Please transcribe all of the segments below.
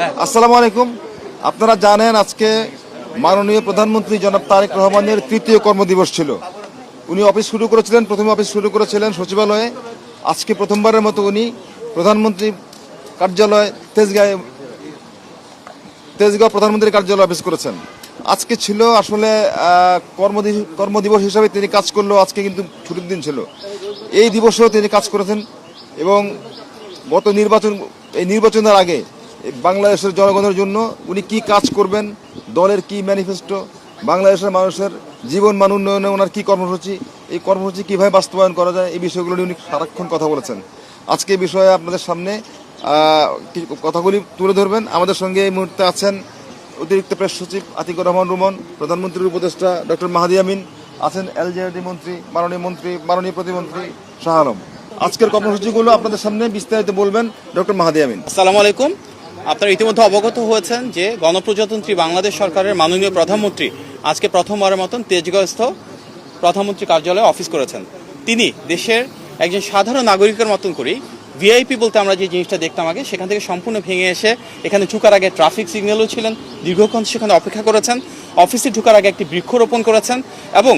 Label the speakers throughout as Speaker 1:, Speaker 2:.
Speaker 1: আসসালামু আলাইকুম। আপনারা জানেন আজকে মাননীয় প্রধানমন্ত্রী জনাব তারেক রহমানের তৃতীয় কর্মদিবস ছিল। উনি অফিস শুরু করেছিলেন, প্রথমে অফিস শুরু করেছিলেন সচিবালয়ে। আজকে প্রথমবারের মতো উনি প্রধানমন্ত্রী কার্যালয় তেজগাঁয়ে, তেজগাঁও প্রধানমন্ত্রীর কার্যালয় অফিস করেছেন। আজকে ছিল আসলে কর্মদি- কর্মদিবস হিসাবে তিনি কাজ করলেও আজকে কিন্তু ছুটির দিন ছিল। এই দিবসেও তিনি কাজ করেছেন এবং গত নির্বাচন, এই নির্বাচনের আগে বাংলাদেশের জনগণের জন্য উনি কি কাজ করবেন, দলের কি ম্যানিফেস্টো বাংলাদেশের মানুষের জীবন মান উন্নয়নে ওনার কী কর্মসূচি, এই কর্মসূচি কীভাবে বাস্তবায়ন করা যায়, এই বিষয়গুলো নিয়ে উনি সারাক্ষণ কথা বলেছেন। আজকে এই বিষয়ে আপনাদের সামনে কথাগুলি তুলে ধরবেন। আমাদের সঙ্গে এই মুহূর্তে আছেন অতিরিক্ত প্রেস সচিব আতিকুর রহমান রুমন, প্রধানমন্ত্রীর উপদেষ্টা ডক্টর মাহাদি আমিন, আছেন এলজেডি মন্ত্রী, মাননীয় মন্ত্রী, মাননীয় প্রতিমন্ত্রী শাহ আলম। আজকের কর্মসূচিগুলো আপনাদের সামনে বিস্তারিত বলবেন ডক্টর মাহাদি আমিন।
Speaker 2: আসসালামু আলাইকুম। আপনারা ইতিমধ্যে অবগত হয়েছেন যে গণপ্রজাতন্ত্রী বাংলাদেশ সরকারের মাননীয় প্রধানমন্ত্রী আজকে প্রথমবারের মতন তেজগাঁওস্থ প্রধানমন্ত্রী কার্যালয়ে অফিস করেছেন। তিনি দেশের একজন সাধারণ নাগরিকের মতন করেই ভিআইপি বলতে আমরা যে জিনিসটা দেখতাম আগে, সেখান থেকে সম্পূর্ণ ভেঙে এসে এখানে ঢুকার আগে ট্রাফিক সিগন্যালও ছিলেন, দীর্ঘক্ষণ সেখানে অপেক্ষা করেছেন, অফিসে ঢুকার আগে একটি বৃক্ষরোপণ করেছেন এবং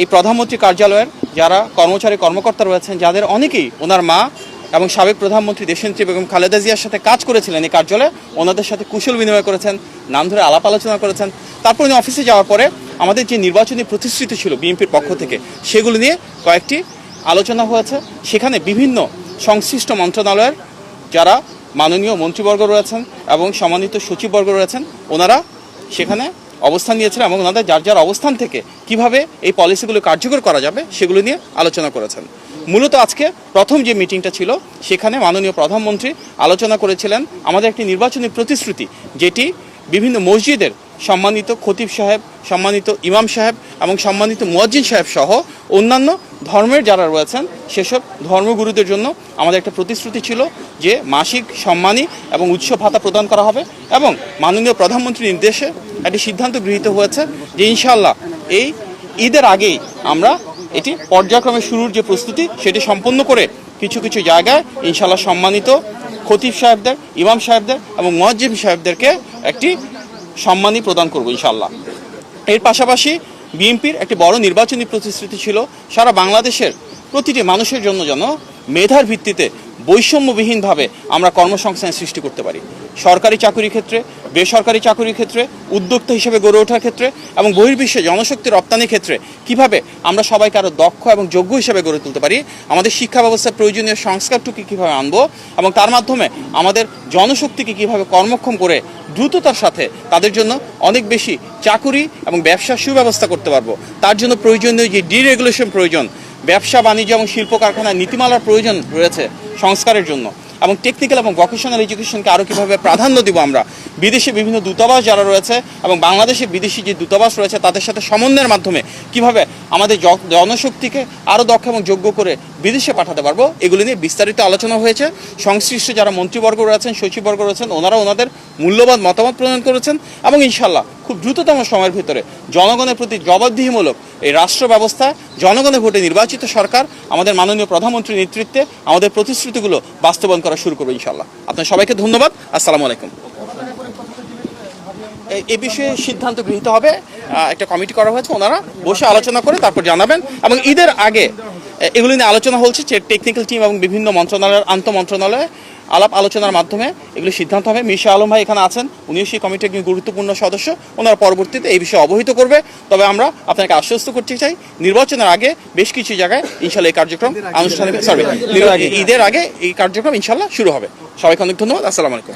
Speaker 2: এই প্রধানমন্ত্রী কার্যালয়ের যারা কর্মচারী, কর্মকর্তা রয়েছেন, যাদের অনেকেই ওনার মা এবং সাবেক প্রধানমন্ত্রী দেশনেত্রী বেগম খালেদা জিয়ার সাথে কাজ করেছিলেন এই কার্যালয়ে। ওনাদের সাথে কুশল বিনিময় করেছেন, নাম ধরে আলাপ আলোচনা করেছেন। তারপর উনি অফিসে যাওয়ার পরে আমাদের যে নির্বাচনী প্রতিশ্রুতি ছিল বিএনপির পক্ষ থেকে, সেগুলো নিয়ে কয়েকটি আলোচনা হয়েছে। সেখানে বিভিন্ন সংশ্লিষ্ট মন্ত্রণালয়ের যারা মাননীয় মন্ত্রীবর্গ রয়েছেন এবং সম্মানিত সচিববর্গ রয়েছেন, ওনারা সেখানে অবস্থান নিয়েছিলেন এবং ওনাদের যার যার অবস্থান থেকে কীভাবে এই পলিসিগুলো কার্যকর করা যাবে, সেগুলো নিয়ে আলোচনা করেছেন। মূলত আজকে প্রথম যে মিটিংটা ছিল, সেখানে মাননীয় প্রধানমন্ত্রী আলোচনা করেছিলেন আমাদের একটি নির্বাচনী প্রতিশ্রুতি, যেটি বিভিন্ন মসজিদের সম্মানিত খতিব সাহেব, সম্মানিত ইমাম সাহেব এবং সম্মানিত মুয়াজ্জিন সাহেব সহ অন্যান্য ধর্মের যারা রয়েছেন, সেসব ধর্মগুরুদের জন্য আমাদের একটা প্রতিশ্রুতি ছিল যে মাসিক সম্মানী এবং উৎস ভাতা প্রদান করা হবে এবং মাননীয় প্রধানমন্ত্রীর নির্দেশে একটি সিদ্ধান্ত গৃহীত হয়েছে যে ইনশাল্লাহ এই ঈদের আগেই আমরা এটি পর্যায়ক্রমে শুরুর যে প্রস্তুতি, সেটি সম্পন্ন করে কিছু কিছু জায়গায় ইনশাল্লাহ সম্মানিত খতিব সাহেবদের, ইমাম সাহেবদের এবং মুয়াজ্জিম সাহেবদেরকে একটি সম্মানী প্রদান করব ইনশাল্লাহ এর পাশাপাশি বিএনপির একটি বড় নির্বাচনী প্রতিশ্রুতি ছিল, সারা বাংলাদেশের প্রতিটি মানুষের জন্য যেন মেধার ভিত্তিতে বৈষম্যবিহীনভাবে আমরা কর্মসংস্থান সৃষ্টি করতে পারি। সরকারি চাকরির ক্ষেত্রে, বেসরকারি চাকরির ক্ষেত্রে, উদ্যোক্তা হিসেবে গড়ে ওঠার ক্ষেত্রে এবং বহির্বিশ্বে জনশক্তি রপ্তানির ক্ষেত্রে কীভাবে আমরা সবাইকে আরও দক্ষ এবং যোগ্য হিসেবে গড়ে তুলতে পারি, আমাদের শিক্ষা ব্যবস্থার প্রয়োজনীয় সংস্কারটুকু কীভাবে আনব এবং তার মাধ্যমে আমাদের জনশক্তিকে কীভাবে কর্মক্ষম করে দ্রুততার সাথে তাদের জন্য অনেক বেশি চাকুরি এবং ব্যবসার সুব্যবস্থা করতে পারব। তার জন্য প্রয়োজনীয় যে ডিরেগুলেশন প্রয়োজন ব্যবসা, বাণিজ্য এবং শিল্প কারখানায় নীতিমালার প্রয়োজন রয়েছে সংস্কারের জন্য। এবং টেকনিক্যাল এবং ভকেশনাল এডুকেশনকে আরও কীভাবে প্রাধান্য দিব আমরা? বিদেশে বিভিন্ন দূতাবাস যারা রয়েছে এবং বাংলাদেশে বিদেশি যে দূতাবাস রয়েছে, তাদের সাথে সমন্বয়ের মাধ্যমে কীভাবে আমাদের জনশক্তিকে আরও দক্ষ এবং যোগ্য করে বিদেশে পাঠাতে পারব, এগুলি নিয়ে বিস্তারিত আলোচনা হয়েছে। সংশ্লিষ্ট যারা মন্ত্রীবর্গ রয়েছেন, সচিববর্গ রয়েছেন ওনারা ওনাদের মূল্যবান মতামত প্রদান করেছেন এবং ইনশাল্লাহ খুব দ্রুততম সময়ের ভিতরে জনগণের প্রতি জবাবদিহিমূলক এই রাষ্ট্র ব্যবস্থা, জনগণের ভোটে নির্বাচিত সরকার, আমাদের মাননীয় প্রধানমন্ত্রীর নেতৃত্বে আমাদের প্রতিশ্রুতিগুলো বাস্তবায়ন করা শুরু করবে ইনশাল্লাহ আপনার সবাইকে ধন্যবাদ। আসসালামু আলাইকুম। এই বিষয়ে সিদ্ধান্ত গৃহীত হবে। একটা কমিটি করা হয়েছে, ওনারা বসে আলোচনা করে তারপর জানাবেন এবং ঈদের আগে, এ- এগুলি নিয়ে আলোচনা হচ্ছে টেকনিক্যাল টিম এবং বিভিন্ন মন্ত্রণালয়ের আন্তঃ মন্ত্রণালয়ে আলাপ আলোচনার মাধ্যমে এগুলি সিদ্ধান্ত হবে। মিশা আলম ভাই এখানে আছেন উনি সেই কমিটির একজন গুরুত্বপূর্ণ সদস্য। ওনারা পরবর্তীতে এই বিষয়ে অবহিত করবে। তবে আমরা আপনাকে আশ্বস্ত করতে চাই নির্বাচনের আগে বেশ কিছু জায়গায় ইনশাল্লাহ এই কার্যক্রম আনুষ্ঠানিক সরি ঈদের আগে এই কার্যক্রম ইনশাল্লাহ শুরু হবে। সবাইকে অনেক ধন্যবাদ। আসসালামু আলাইকুম।